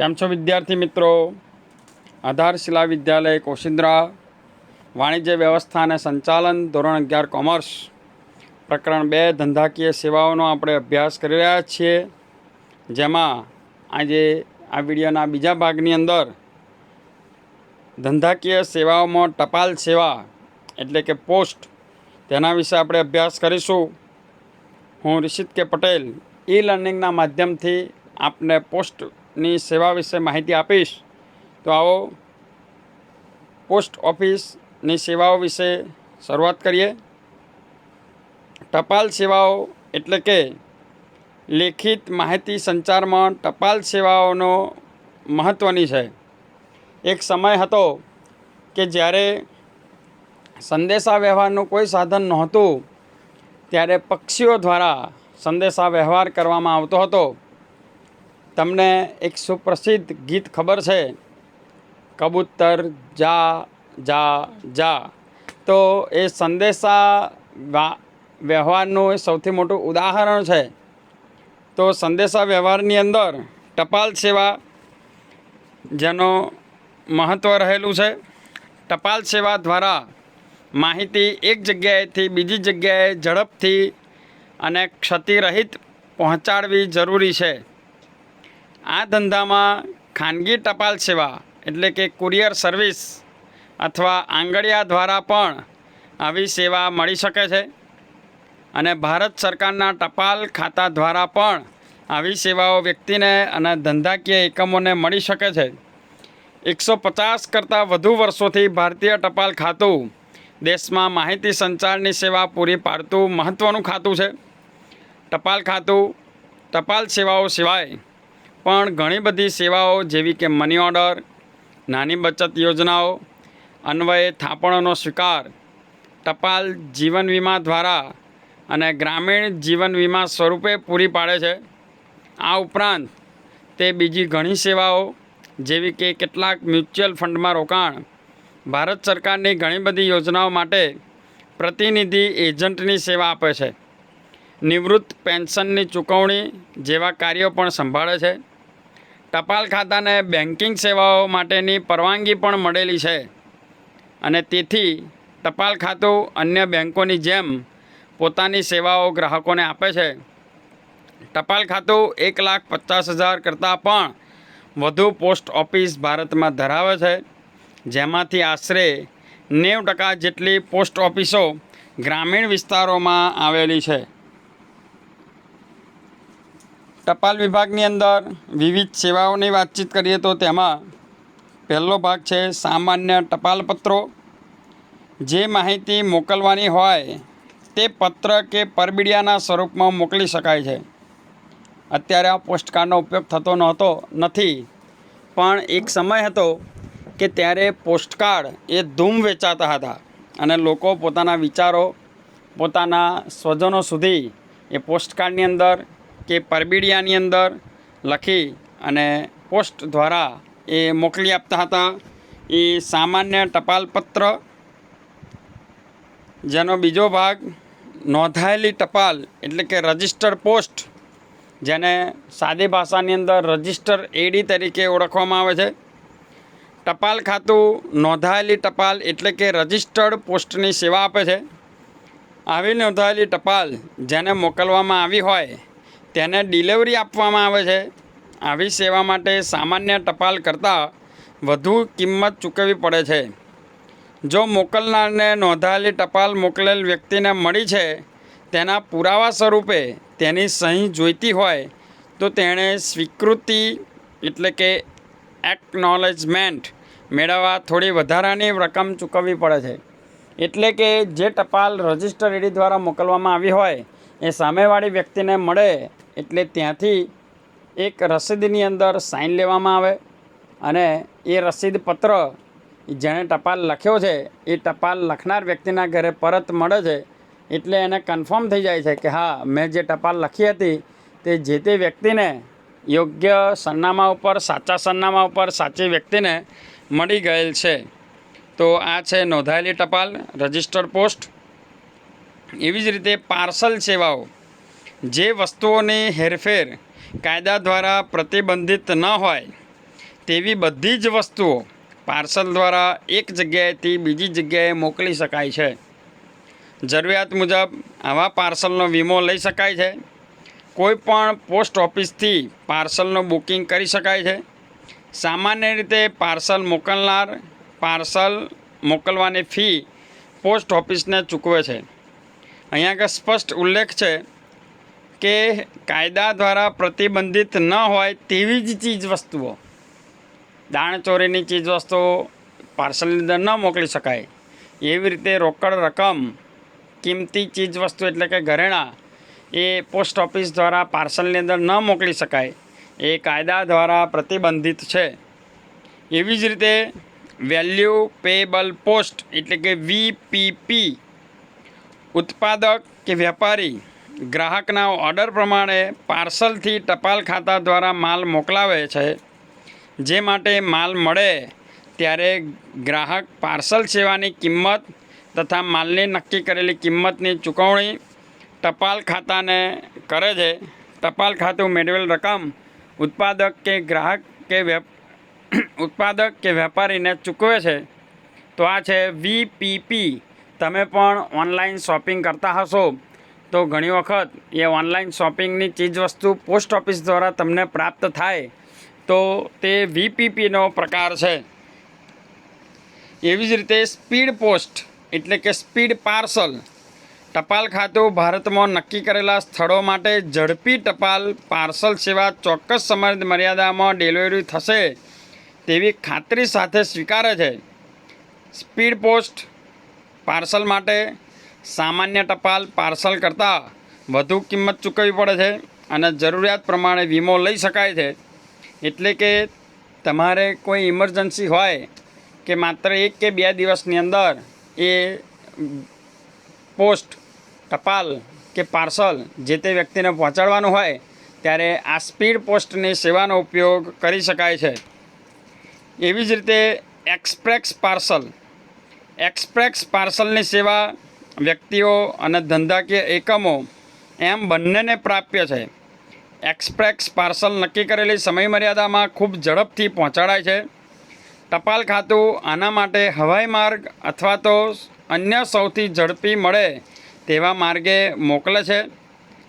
કેમ છો વિદ્યાર્થી મિત્રો? આધારશિલા વિદ્યાલય કોશિન્દ્રા વાણિજ્ય વ્યવસ્થા અને સંચાલન, ધોરણ અગિયાર, કોમર્સ પ્રકરણ બે, ધંધાકીય સેવાઓનો આપણે અભ્યાસ કરી રહ્યા છીએ. જેમાં આજે આ વિડીયોના બીજા ભાગની અંદર ધંધાકીય સેવાઓમાં ટપાલ સેવા એટલે કે પોસ્ટ તેના વિશે આપણે અભ્યાસ કરીશું. હું રિષિત કે પટેલ ઈ લર્નિંગના માધ્યમથી આપને પોસ્ટની સેવા વિશે માહિતી આપીશ, તો આવો પોસ્ટ ઓફિસની સેવાઓ વિશે શરૂઆત કરીએ. ટપાલ સેવાઓ એટલે કે લેખિત માહિતી સંચારમાં ટપાલ સેવાઓનો મહત્ત્વની છે. એક સમય હતો કે જ્યારે સંદેશા વ્યવહારનું કોઈ સાધન નહોતું, ત્યારે પક્ષીઓ દ્વારા સંદેશા વ્યવહાર કરવામાં આવતો હતો. તમને એક સુપ્રસિદ્ધ ગીત ખબર છે? કબૂતર જા જા જા. તો એ સંદેશા વ્યવહારનું સૌથી મોટું ઉદાહરણ છે. તો સંદેશા વ્યવહારની અંદર ટપાલ સેવા જેનો મહત્ત્વ રહેલું છે. ટપાલ સેવા દ્વારા માહિતી એક જગ્યાએથી બીજી જગ્યાએ ઝડપથી અને ક્ષતિરહિત પહોંચાડવી જરૂરી છે. આ ધંધામાં ખાનગી ટપાલ સેવા એટલે કે કુરિયર સર્વિસ અથવા આંગળિયા દ્વારા પણ આવી સેવા મળી શકે છે. અને ભારત સરકારના ટપાલ ખાતા દ્વારા પણ આવી સેવાઓ વ્યક્તિને અને ધંધાકીય એકમોને મળી શકે છે. એકસો પચાસ કરતાં વધુ વર્ષોથી ભારતીય ટપાલ ખાતું દેશમાં માહિતી સંચારની સેવા પૂરી પાડતું મહત્ત્વનું ખાતું છે. ટપાલ ખાતું ટપાલ સેવાઓ સિવાય પણ ઘણી બધી સેવાઓ જેવી કે મની ઓર્ડર નાની બચત યોજનાઓ, અન્વયે થાપણોનો સ્વીકાર, ટપાલ જીવન વીમા દ્વારા અને ગ્રામીણ જીવન વીમા સ્વરૂપે પૂરી પાડે છે. આ ઉપરાંત તે બીજી ઘણી સેવાઓ જેવી કે કેટલાક મ્યુચ્યુઅલ ફંડમાં રોકાણ, ભારત સરકારની ઘણી બધી યોજનાઓ માટે પ્રતિનિધિ એજન્ટની સેવા આપે છે. નિવૃત્ત પેન્શનની ચૂકવણી જેવા કાર્યો પણ સંભાળે છે. ટપાલ ખાતાને બેન્કિંગ સેવાઓ માટેની પરવાનગી પણ મળેલી છે. અને તેથી ટપાલ ખાતું અન્ય બેન્કોની જેમ પોતાની સેવાઓ ગ્રાહકોને આપે છે. ટપાલ ખાતું એક લાખ પચાસ હજાર કરતાં પણ વધુ પોસ્ટ ઓફિસ ભારતમાં ધરાવે છે. જેમાંથી આશરે નેવ ટકા જેટલી પોસ્ટ ઓફિસો ગ્રામીણ વિસ્તારોમાં આવેલી છે. ટપાલ વિભાગની અંદર વિવિધ સેવાઓની વાતચીત કરીએ તો તેમાં પહેલો ભાગ છે સામાન્ય ટપાલ પત્રો જે માહિતી મોકલવાની હોય તે પત્ર કે પરબીડિયાના સ્વરૂપમાં મોકલી શકાય છે. અત્યારે આ પોસ્ટકાર્ડનો ઉપયોગ થતો નહોતો, નથી. પણ એક સમય હતો કે ત્યારે પોસ્ટકાર્ડ એ ધૂમ વેચાતા હતા અને લોકો પોતાના વિચારો, પોતાના સ્વજનો સુધી એ પોસ્ટકાર્ડની અંદર કે પરબીડિયાની અંદર લખી અને પોસ્ટ દ્વારા એ મોકલી આપતા હતા. એ સામાન્ય ટપાલ પત્ર જેનો બીજો ભાગ નોંધાયેલી ટપાલ એટલે કે રજિસ્ટર્ડ પોસ્ટ, જેને સાદી ભાષાની અંદર રજિસ્ટર એડી તરીકે ઓળખવામાં આવે છે. ટપાલ ખાતું નોંધાયેલી ટપાલ એટલે કે રજિસ્ટર્ડ પોસ્ટની સેવા આપે છે. આવી નોંધાયેલી ટપાલ જેને મોકલવામાં આવી હોય તેને ડિલિવરી આપવામાં આવે છે. આવી સેવા માટે સામાન્ય ટપાલ કરતાં વધુ કિંમત ચૂકવવી પડે છે. જો મોકલનારને નોંધાયેલી ટપાલ મોકલેલ વ્યક્તિને મળી છે, તેના પુરાવા સ્વરૂપે તેની સહી જોઈતી હોય, તો તેણે સ્વીકૃતિ એટલે કે એકનોલેજમેન્ટ મેળવવા થોડી વધારાની રકમ ચૂકવવી પડે છે. એટલે કે જે ટપાલ રજિસ્ટર એડી દ્વારા મોકલવામાં આવી હોય, એ સામેવાળી વ્યક્તિને મળે એટલે ત્યાંથી એક રસીદની અંદર સાઇન લેવામાં આવે અને એ રસીદ પત્ર જેણે ટપાલ લખ્યો છે, એ ટપાલ લખનાર વ્યક્તિના ઘરે પરત મળે છે, એટલે એને કન્ફર્મ થઈ જાય છે કે હા, મેં જે ટપાલ લખી હતી તે જે તે વ્યક્તિને યોગ્ય સરનામા ઉપર, સાચા સરનામા ઉપર સાચી વ્યક્તિને મળી ગયેલ છે. તો આ છે નોંધાયેલી ટપાલ, રજિસ્ટર પોસ્ટ. એવી જ રીતે પાર્સલ સેવાઓ. જે વસ્તુઓની હેરફેર કાયદા દ્વારા પ્રતિબંધિત ન હોય, તેવી બધી જ વસ્તુઓ પાર્સલ દ્વારા એક જગ્યાએથી બીજી જગ્યાએ મોકલી શકાય છે. જરૂરિયાત મુજબ આવા પાર્સલનો વીમો લઈ શકાય છે. કોઈ પણ પોસ્ટ ઓફિસથી પાર્સલનું બુકિંગ કરી શકાય છે. સામાન્ય રીતે પાર્સલ મોકલનાર પાર્સલ મોકલવાની ફી પોસ્ટ ઓફિસને ચૂકવે છે. અહીંયા આગળ સ્પષ્ટ ઉલ્લેખ છે કે કાયદા દ્વારા પ્રતિબંધિત ન હોય તેવી જ ચીજ વસ્તુઓ. દાણચોરીની ચીજ વસ્તુઓ પાર્સલની અંદર ન મોકલી શકાય. એવી રીતે રોકડ રકમ, કિંમતી ચીજ વસ્તુ એટલે કે ઘરેણાં, એ પોસ્ટ ઓફિસ દ્વારા પાર્સલની અંદર ન મોકલી શકાય. એ કાયદા દ્વારા પ્રતિબંધિત છે. એવી જ રીતે વેલ્યુ પેએબલ પોસ્ટ એટલે કે વીપીપી ઉત્પાદક કે વેપારી ગ્રાહકના ઓર્ડર પ્રમાણે પાર્સલથી ટપાલ ખાતા દ્વારા માલ મોકલાવે છે. જે માટે માલ મળે ત્યારે ગ્રાહક પાર્સલ સેવાની કિંમત તથા માલની નક્કી કરેલી કિંમતની ચૂકવણી ટપાલ ખાતાને કરે છે. ટપાલ ખાતું મેળવેલ રકમ ઉત્પાદક કે ગ્રાહક કે વેપ, ઉત્પાદક કે વેપારીને ચૂકવે છે. તો આ છે વીપીપી તમે પણ ઓનલાઈન શોપિંગ કરતા હશો. તો ઘણી વખત એ ઓનલાઈન શોપિંગની ચીજવસ્તુ પોસ્ટ ઓફિસ દ્વારા તમને પ્રાપ્ત થાય. તો તે વીપીપીનો પ્રકાર છે. એવી જ રીતે સ્પીડ પોસ્ટ એટલે કે સ્પીડ પાર્સલ ટપાલ ખાતું ભારતમાં નક્કી કરેલા સ્થળો માટે ઝડપી ટપાલ પાર્સલ સેવા ચોક્કસ સમય મર્યાદામાં ડિલિવરી થશે તેવી ખાતરી સાથે સ્વીકારે છે. સ્પીડ પોસ્ટ પાર્સલ માટે સામાન્ય ટપાલ પાર્સલ કરતાં વધુ કિંમત ચૂકવવી પડે છે અને જરૂરિયાત પ્રમાણે વીમો લઈ શકાય છે. એટલે કે તમારે કોઈ ઇમરજન્સી હોય કે માત્ર એક કે બે દિવસની અંદર એ પોસ્ટ, ટપાલ કે પાર્સલ જે તે વ્યક્તિને પહોંચાડવાનું હોય ત્યારે આ સ્પીડ પોસ્ટની સેવાનો ઉપયોગ કરી શકાય છે. એવી જ રીતે એક્સપ્રેસ પાર્સલ. એક્સપ્રેસ પાર્સલની સેવા વ્યક્તિઓ અને ધંધાકીય એકમો એમ બંનેને પ્રાપ્ય છે. એક્સપ્રેસ પાર્સલ નક્કી કરેલી સમયમર્યાદામાં ખૂબ ઝડપથી પહોંચાડાય છે. ટપાલ ખાતું આના માટે હવાઈ માર્ગ અથવા તો અન્ય સૌથી ઝડપી મળે તેવા માર્ગે મોકલે છે.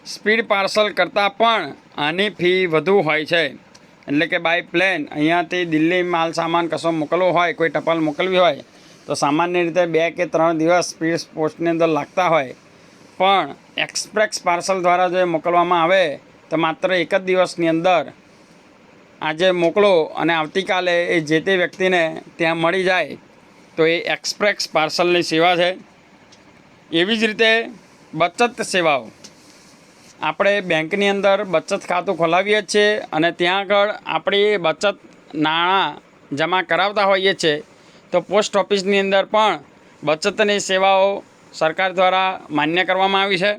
સ્પીડ પાર્સલ કરતાં પણ આની ફી વધુ હોય છે. એટલે કે બાય પ્લેન અહીંયાથી દિલ્હી માલ સામાન કશો મોકલવો હોય, કોઈ ટપાલ મોકલવી હોય તો સામાન્ય રીતે બે કે ત્રણ દિવસ સ્પીડ પોસ્ટની અંદર લાગતા હોય. પણ એક્સપ્રેસ પાર્સલ દ્વારા જો મોકલવામાં આવે, તો માત્ર એક જ દિવસની અંદર આજે મોકલો અને આવતીકાલે એ જે તે વ્યક્તિને ત્યાં મળી જાય, તો એ એક્સપ્રેસ પાર્સલની સેવા છે. એવી જ રીતે બચત સેવાઓ. આપણે બેંકની અંદર બચત ખાતું ખોલાવીએ છીએ અને ત્યાં આગળ આપણી બચત નાણાં જમા કરાવતા હોઈએ છીએ. તો પોસ્ટ ઓફિસની અંદર પણ બચતની સેવાઓ સરકાર દ્વારા માન્ય કરવામાં આવી છે.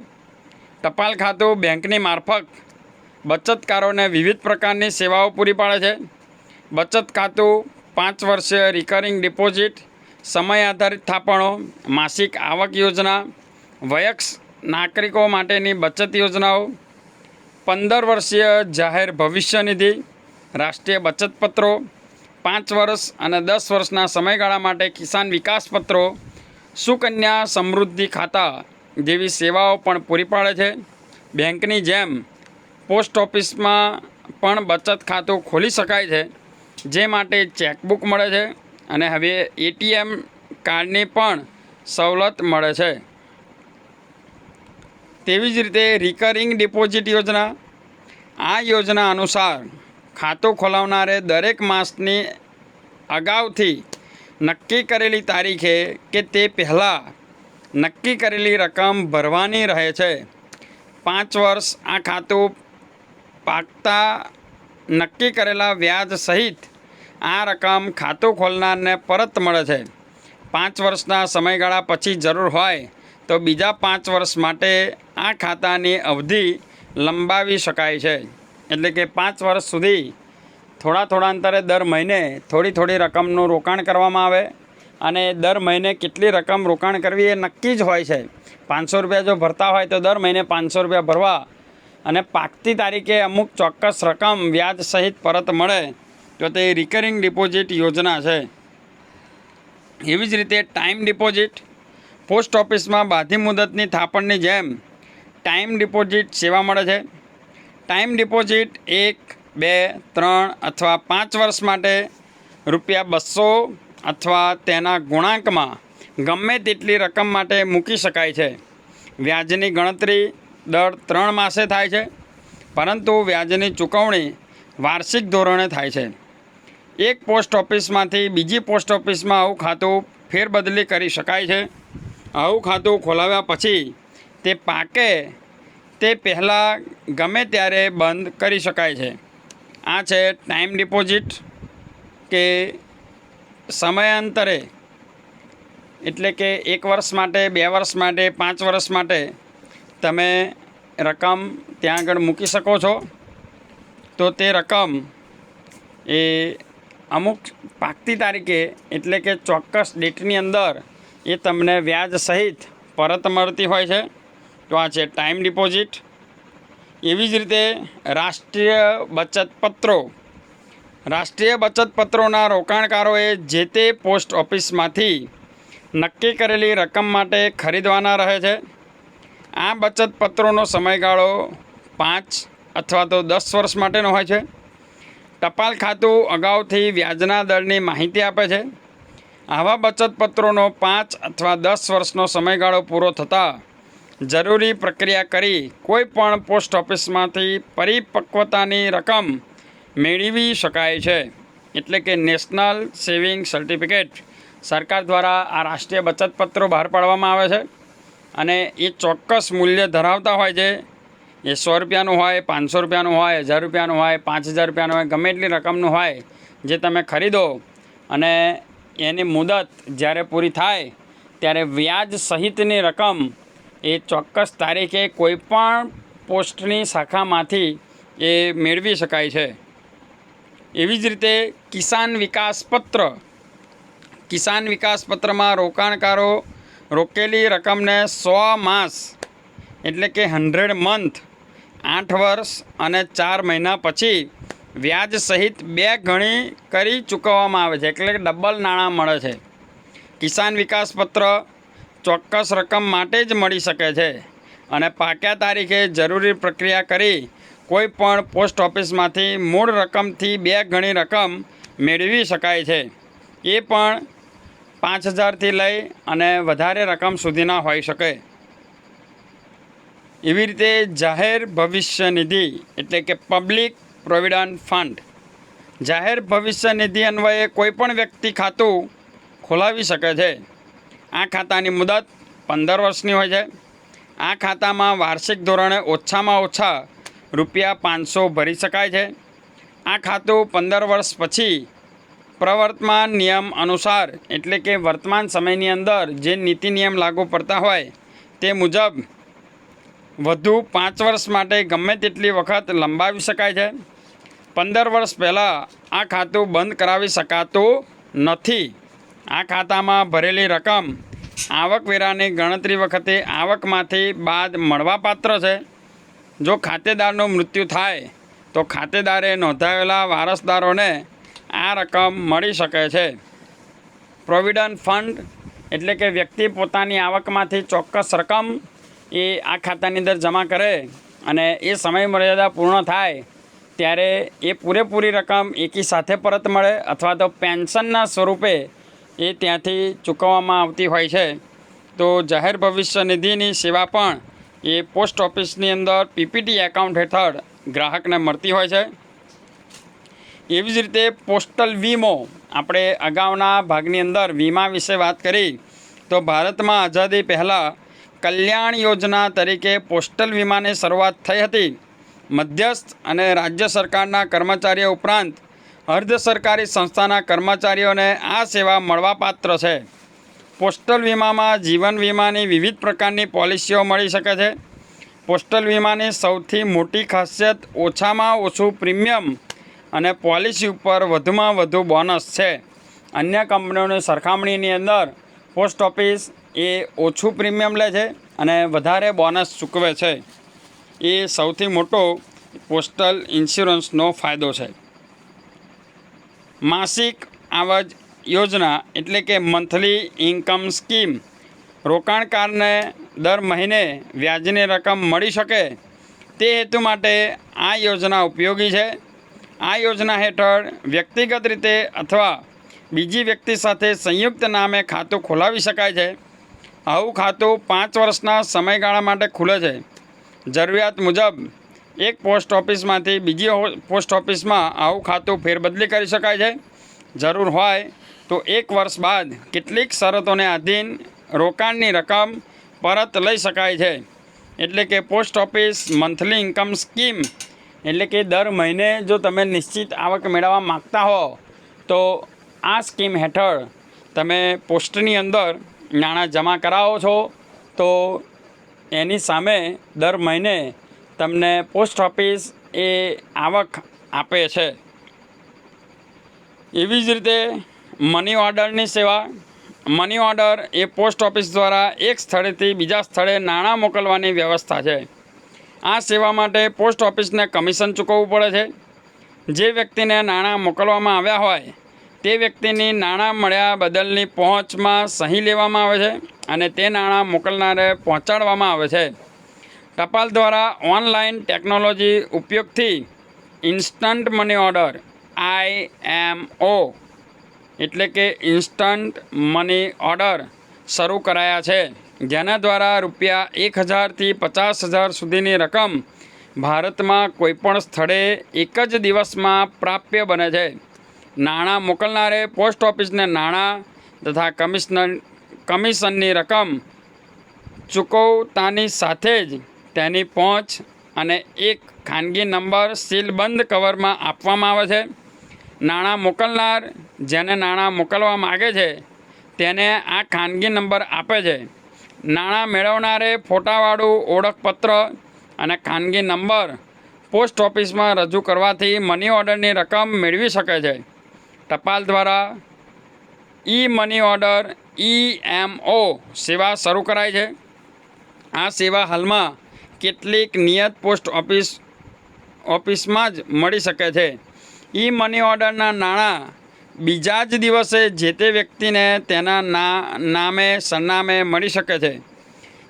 ટપાલ ખાતું બેંકની મારફત બચતકારોને વિવિધ પ્રકારની સેવાઓ પૂરી પાડે છે. બચત ખાતું પાંચ વર્ષીય રિકરિંગ ડિપોઝિટ સમય આધારિત થાપણો, માસિક આવક યોજના વયક્ષ નાગરિકો માટેની બચત યોજનાઓ, પંદર વર્ષીય જાહેર ભવિષ્ય નિધિ, રાષ્ટ્રીય બચત પત્રો પાંચ વર્ષ અને દસ વર્ષના સમયગાળા માટે કિસાન વિકાસ પત્રો, સુકન્યા સમૃદ્ધિ ખાતા જેવી સેવાઓ પણ પૂરી પાડે છે. બેંકની જેમ પોસ્ટ ઓફિસમાં પણ બચત ખાતું ખોલી શકાય છે, જે માટે ચેકબુક મળે છે અને હવે એટીએમ કાર્ડની પણ સવલત મળે છે. તેવી જ રીતે રિકરિંગ ડિપોઝિટ યોજના, આ યોજના અનુસાર ખાતું ખોલાવનારે દરેક માસની અગાઉથી નક્કી કરેલી તારીખે કે તે પહેલાં નક્કી કરેલી રકમ ભરવાની રહે છે. પાંચ વર્ષ આ ખાતું પાકતા નક્કી કરેલા વ્યાજ સહિત આ રકમ ખાતું ખોલનારને પરત મળે છે. પાંચ વર્ષના સમયગાળા પછી જરૂર હોય તો બીજા પાંચ વર્ષ માટે આ ખાતાની અવધિ લંબાવી શકાય છે. એટલે કે પાંચ વર્ષ સુધી થોડા થોડા અંતરે દર મહિને થોડી થોડી રકમનું રોકાણ કરવામાં આવે અને દર મહિને કેટલી રકમ રોકાણ કરવી એ નક્કી જ હોય છે. પાંચસો રૂપિયા જો ભરતા હોય તો દર મહિને પાંચસો રૂપિયા ભરવા અને પાકતી તારીખે અમુક ચોક્કસ રકમ વ્યાજ સહિત પરત મળે તો તો રિકરિંગ ડિપોઝિટ યોજના છે. એવી જ રીતે ટાઈમ ડિપોઝિટ પોસ્ટ ઓફિસમાં બાધી મુદતની થાપણની જેમ ટાઈમ ડિપોઝિટ સેવા મળે છે. ટાઈમ ડિપોઝિટ એક, બે, ત્રણ અથવા પાંચ વર્ષ માટે રૂપિયા બસો અથવા તેના ગુણાંકમાં ગમે તેટલી રકમ માટે મૂકી શકાય છે. વ્યાજની ગણતરી દર ત્રણ માસે થાય છે, પરંતુ વ્યાજની ચૂકવણી વાર્ષિક ધોરણે થાય છે. એક પોસ્ટ ઓફિસમાંથી બીજી પોસ્ટ ઓફિસમાં આવું ખાતું ફેરબદલી કરી શકાય છે. આવું ખાતું ખોલાવ્યા પછી તે પાકે તે પહેલાં ગમે ત્યારે બંધ કરી શકાય છે. આ છે ટાઈમ ડિપોઝિટ કે સમયાંતરે. એટલે કે એક વર્ષ માટે, બે વર્ષ માટે, પાંચ વર્ષ માટે તમે રકમ ત્યાં આગળ મૂકી શકો છો. તો તે રકમ એ અમુક પાકતી તારીખે એટલે કે ચોક્કસ ડેટની અંદર એ તમને વ્યાજ સહિત પરત મળતી હોય છે. તો આ છે ટાઈમ ડિપોઝિટ એવી જ રીતે રાષ્ટ્રીય બચત પત્રો રાષ્ટ્રીય બચત પત્રોના રોકાણકારોએ જે તે પોસ્ટ ઓફિસમાંથી નક્કી કરેલી રકમ માટે ખરીદવાના રહે છે. આ બચત પત્રોનો સમયગાળો પાંચ અથવા તો દસ વર્ષ માટેનો હોય છે. ટપાલ ખાતું અગાઉથી વ્યાજના દરની માહિતી આપે છે. આવા બચત પત્રોનો પાંચ અથવા દસ વર્ષનો સમયગાળો પૂરો થતાં જરૂરી પ્રક્રિયા કરી કોઈ પણ પોસ્ટ ઓફિસમાંથી પરિપક્વતાની રકમ મેળવી શકાય છે. એટલે કે નેશનલ સેવિંગ સર્ટિફિકેટ સરકાર દ્વારા આ રાષ્ટ્રીય બચત પત્રો બહાર પાડવામાં આવે છે અને એ ચોક્કસ મૂલ્ય ધરાવતા હોય છે. એ સો રૂપિયાનું હોય, પાંચસો રૂપિયાનું હોય, હજાર રૂપિયાનું હોય, પાંચ હજાર રૂપિયાનું હોય, ગમે એટલી રકમનું હોય જે તમે ખરીદો અને એની મુદત જ્યારે પૂરી થાય ત્યારે વ્યાજ સહિતની રકમ એ ચોક્કસ તારીખે કોઈપણ પોસ્ટની શાખામાંથી એ મેળવી શકાય છે. એવી જ રીતે કિસાન વિકાસ પત્ર. કિસાન વિકાસ પત્રમાં રોકાણકારો રોકેલી રકમને સો માસ, એટલે કે હંડ્રેડ મંથ, આઠ વર્ષ અને ચાર મહિના પછી વ્યાજ સહિત બે ગણી કરી ચૂકવવામાં આવે છે, એટલે ડબલ નાણાં મળે છે. કિસાન વિકાસ પત્ર ચોક્કસ રકમ માટે જ મળી શકે છે. અને પાક્યા તારીખે જરૂરી પ્રક્રિયા કરી કોઈ પણ પોસ્ટ ઓફિસમાંથી મૂળ રકમથી બે ગણી રકમ મેળવી શકાય છે. એ પણ પાંચ હજારથી લઈ અને વધારે રકમ સુધીના હોઈ શકે. એવી રીતે જાહેર ભવિષ્ય નિધિ એટલે કે પબ્લિક પ્રોવિડન્ટ ફંડ. જાહેર ભવિષ્ય નિધિ અન્વયે કોઈપણ વ્યક્તિ ખાતું ખોલાવી શકે છે. આ ખાતાની મુદત પંદર વર્ષની હોય છે. આ ખાતામાં વાર્ષિક ધોરણે ઓછામાં ઓછા રૂપિયા પાંચસો ભરી શકાય છે. આ ખાતું પંદર વર્ષ પછી પ્રવર્તમાન નિયમ અનુસાર, એટલે કે વર્તમાન સમયની અંદર જે નીતિ નિયમ લાગુ પડતા હોય, તે મુજબ વધુ પાંચ વર્ષ માટે ગમે તેટલી વખત લંબાવી શકાય છે. પંદર વર્ષ પહેલાં આ ખાતું બંધ કરાવી શકાતું નથી. આ ખાતામાં ભરેલી રકમ આવકવેરાની ગણતરી વખતે આવકમાંથી બાદ મળવાપાત્ર છે. જો ખાતેદારનું મૃત્યુ થાય, તો ખાતેદારે નોંધાવેલા વારસદારોને આ રકમ મળી શકે છે. પ્રોવિડન્ટ ફંડ એટલે કે વ્યક્તિ પોતાની આવકમાંથી ચોક્કસ રકમ એ આ ખાતાની અંદર જમા કરે અને એ સમય મર્યાદા પૂર્ણ થાય, ત્યારે એ પૂરેપૂરી રકમ એકી સાથે પરત મળે અથવા તો પેન્શનના સ્વરૂપે એ ત્યાંથી ચૂકવવામાં આવતી હોય છે. તો જાહેર ભવિષ્ય નિધિની સેવા પણ એ પોસ્ટ ઓફિસની અંદર પીપીટી એકાઉન્ટ હેઠળ ગ્રાહકને મળતી હોય છે. એવી જ રીતે પોસ્ટલ વીમો આપણે અગાઉના ભાગની અંદર વીમા વિશે વાત કરી, તો ભારતમાં આઝાદી પહેલાં કલ્યાણ યોજના તરીકે પોસ્ટલ વીમાની શરૂઆત થઈ હતી. મધ્યસ્થ અને રાજ્ય સરકારના કર્મચારીઓ ઉપરાંત અર્ધ સરકારી સંસ્થાના કર્મચારીઓને આ સેવા મળવાપાત્ર છે. પોસ્ટલ વીમામાં જીવન વીમાની વિવિધ પ્રકારની પોલિસીઓ મળી શકે છે. પોસ્ટલ વીમાની સૌથી મોટી ખાસિયત ઓછામાં ઓછું પ્રીમિયમ અને પોલિસી ઉપર વધુમાં વધુ બોનસ છે. અન્ય કંપનીઓની સરખામણીની અંદર પોસ્ટ ઓફિસ એ ઓછું પ્રીમિયમ લે છે અને વધારે બોનસ ચૂકવે છે. એ સૌથી મોટો પોસ્ટલ ઇન્સ્યોરન્સનો ફાયદો છે. માસિક આવજ યોજના એટલે કે મંથલી ઇન્કમ સ્કીમ. રોકાણકારને દર મહિને વ્યાજની રકમ મળી શકે તે હેતુ માટે આ યોજના ઉપયોગી છે. આ યોજના હેઠળ વ્યક્તિગત રીતે અથવા બીજી વ્યક્તિ સાથે સંયુક્ત નામે ખાતું ખોલાવી શકાય છે. આવું ખાતું પાંચ વર્ષના સમયગાળા માટે ખુલે છે. જરૂરિયાત મુજબ એક પોસ્ટ ઓફિસમાંથી બીજી પોસ્ટ ઓફિસમાં આવું ખાતું ફેરબદલી કરી શકાય છે. જરૂર હોય તો એક વર્ષ બાદ કેટલીક શરતોને આધીન રોકાણની રકમ પરત લઈ શકાય છે. એટલે કે post office monthly income scheme એટલે કે દર મહિને જો તમે નિશ્ચિત આવક મેળવવા માગતા હો, તો આ સ્કીમ હેઠળ તમે પોસ્ટની અંદર નાણાં જમા કરાવો છો. તો એની સામે દર મહિને તમને પોસ્ટ ઓફિસ એ આવક આપે છે. એવી જ રીતે મની ઓર્ડરની સેવા મની ઓર્ડર એ પોસ્ટ ઓફિસ દ્વારા એક સ્થળેથી બીજા સ્થળે નાણાં મોકલવાની વ્યવસ્થા છે. આ સેવા માટે પોસ્ટ ઓફિસને કમિશન ચૂકવવું પડે છે. જે વ્યક્તિને નાણાં મોકલવામાં આવ્યા હોય, તે વ્યક્તિની નાણાં મળ્યા બદલની પહોંચમાં સહી લેવામાં આવે છે અને તે નાણાં મોકલનારે પહોંચાડવામાં આવે છે. ટપાલ દ્વારા ઓનલાઈન ટેકનોલોજી ઉપયોગથી instant money order, I M O, એટલે કે ઇન્સ્ટન્ટ મની ઓર્ડર શરૂ કરાયા છે. જેના દ્વારા રૂપિયા એક હજારથી પચાસ હજાર સુધીની રકમ ભારતમાં કોઈપણ સ્થળે એક જ દિવસમાં પ્રાપ્ય બને છે. નાણાં મોકલનારે પોસ્ટ ઓફિસને નાણાં તથા કમિશનર કમિશનની રકમ ચૂકવતાની સાથે જ તેની પહોંચ અને એક ખાનગી નંબર સીલબંધ કવરમાં આપવામાં આવે છે. નાણાં મોકલનાર જેને નાણાં મોકલવા માગે છે, તેને આ ખાનગી નંબર આપે છે. નાણાં મેળવનારે ફોટાવાળું ઓળખપત્ર અને ખાનગી નંબર પોસ્ટ ઓફિસમાં રજૂ કરવાથી મની ઓર્ડરની રકમ મેળવી શકે છે. ટપાલ દ્વારા ઈ મની ઓર્ડર ઈ એમ ઓ સેવા શરૂ કરાઈ છે. આ સેવા હાલમાં કેટલીક નિયત પોસ્ટ ઓફિસ, ઓફિસમાં જ મળી શકે છે. ઈ મની ઓર્ડરના નાણાં બીજા જ દિવસે જે તે વ્યક્તિને તેના ના, નામે, સરનામે મળી શકે છે.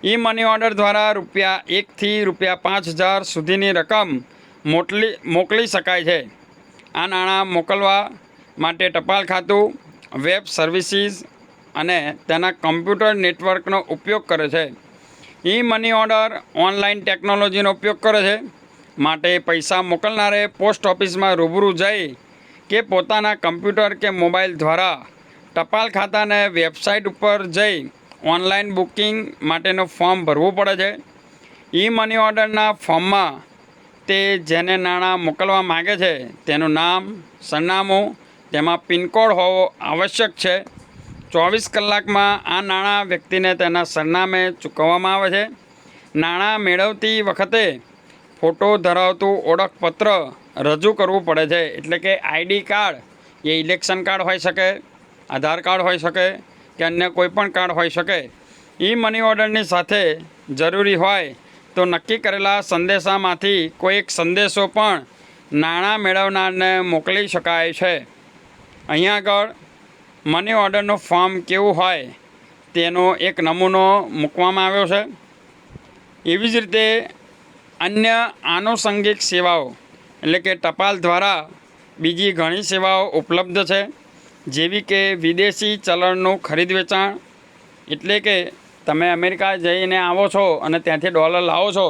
ઈ મની ઓર્ડર દ્વારા રૂપિયા એકથી રૂપિયા પાંચ હજાર સુધીની રકમ મોકલી મોકલી શકાય છે. આ નાણાં મોકલવા માટે ટપાલ ખાતું, વેબ સર્વિસીસ અને તેના કમ્પ્યુટર નેટવર્કનો ઉપયોગ કરે છે. ઈ મની ઓર્ડર ઓનલાઈન ટેકનોલોજીનો ઉપયોગ કરે છે. માટે પૈસા મોકલનારે પોસ્ટ ઓફિસમાં રૂબરૂ જઈ કે પોતાના કમ્પ્યુટર કે મોબાઈલ દ્વારા ટપાલ ખાતાને વેબસાઇટ ઉપર જઈ ઓનલાઈન બુકિંગ માટેનું ફોર્મ ભરવું પડે છે. ઈ મની ઓર્ડરના ફોર્મમાં તે જેને નાણાં મોકલવા માગે છે, તેનું નામ, સરનામું, તેમાં પિનકોડ હોવો આવશ્યક છે. ચોવીસ કલાકમાં આ નાણાં વ્યક્તિને તેના સરનામે ચૂકવવામાં આવે છે. નાણાં મેળવતી વખતે ફોટો ધરાવતું ઓળખપત્ર રજૂ કરવું પડે છે. એટલે કે આઈડી કાર્ડ, એ ઇલેક્શન કાર્ડ હોઈ શકે, આધાર કાર્ડ હોઈ શકે કે અન્ય કોઈ પણ કાર્ડ હોઈ શકે. ઈ મની ઓર્ડરની સાથે જરૂરી હોય તો નક્કી કરેલા સંદેશામાંથી કોઈ એક સંદેશો પણ નાણાં મેળવનારને મોકલી શકાય છે. અહીંયા આગળ મની ઓર્ડરનું ફોર્મ કેવું હોય તેનો એક નમૂનો મૂકવામાં આવ્યો છે. એવી જ રીતે અન્ય આનુષંગિક સેવાઓ, એટલે કે ટપાલ દ્વારા બીજી ઘણી સેવાઓ ઉપલબ્ધ છે, જેવી કે વિદેશી ચલણનું ખરીદ વેચાણ, એટલે કે તમે અમેરિકા જઈને આવો છો અને ત્યાંથી ડોલર લાવો છો,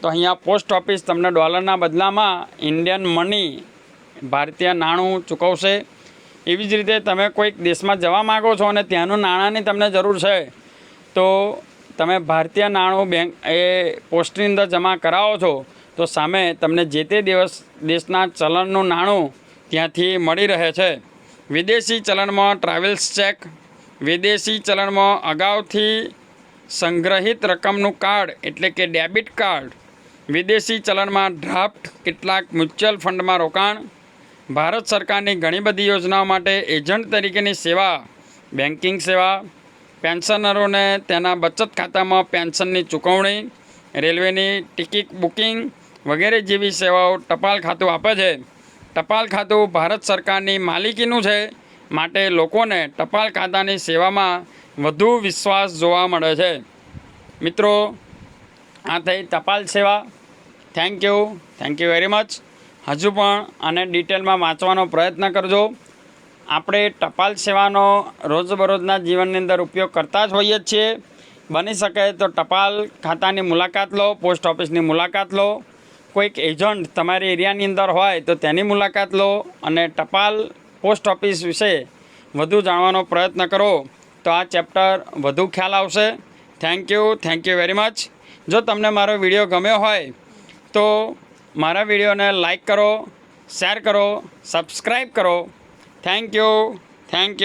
તો અહીંયા પોસ્ટ ઓફિસ તમને ડોલરના બદલામાં ઇન્ડિયન મની, ભારતીય નાણું ચૂકવશે. એવી જ રીતે તમે કોઈક દેશમાં જવા માગો છો અને ત્યાંનું નાણાંની તમને જરૂર છે, તો તમે ભારતીય નાણું બેંક એ પોસ્ટની અંદર જમા કરાવો છો, તો સામે તમને જે તે દિવસ દેશના ચલણનું નાણું ત્યાંથી મળી રહે છે. વિદેશી ચલણમાં ટ્રાવેલ્સ ચેક, વિદેશી ચલણમાં અગાઉથી સંગ્રહિત રકમનું કાર્ડ એટલે કે ડેબિટ કાર્ડ, વિદેશી ચલણમાં ડ્રાફ્ટ, કેટલાક મ્યુચ્યુઅલ ફંડમાં રોકાણ ભારત સરકારની ઘણી બધી યોજનાઓ માટે એજન્ટ તરીકેની સેવા બેન્કિંગ સેવા, પેન્શનરોને તેના બચત ખાતામાં પેન્શનની ચૂકવણી, રેલવેની ટિકિટ બુકિંગ વગેરે જેવી સેવાઓ ટપાલ ખાતું આપે છે. ટપાલ ખાતું ભારત સરકારની માલિકીનું છે માટે લોકોને ટપાલ ખાતાની સેવામાં વધુ વિશ્વાસ જોવા મળે છે. મિત્રો, આ થઈ ટપાલ સેવા. Thank you thank you very much હજુ પણ આને ડિટેલમાં વાંચવાનો પ્રયત્ન કરજો. આપણે ટપાલ સેવાનો રોજબરોજના જીવનની અંદર ઉપયોગ કરતા જ હોઈએ જ છીએ. બની શકે તો ટપાલ ખાતાની મુલાકાત લો, પોસ્ટ ઓફિસની મુલાકાત લો. કોઈક એજન્ટ તમારી એરિયાની અંદર હોય તો તેની મુલાકાત લો અને ટપાલ પોસ્ટ ઓફિસ વિશે વધુ જાણવાનો પ્રયત્ન કરો. તો આ ચેપ્ટર વધુ ખ્યાલ આવશે. Thank you thank you very much. જો તમને મારો વીડિયો ગમ્યો હોય તો મારા વિડીયોને લાઈક કરો શેર કરો સબસ્ક્રાઈબ કરો. Thank you thank you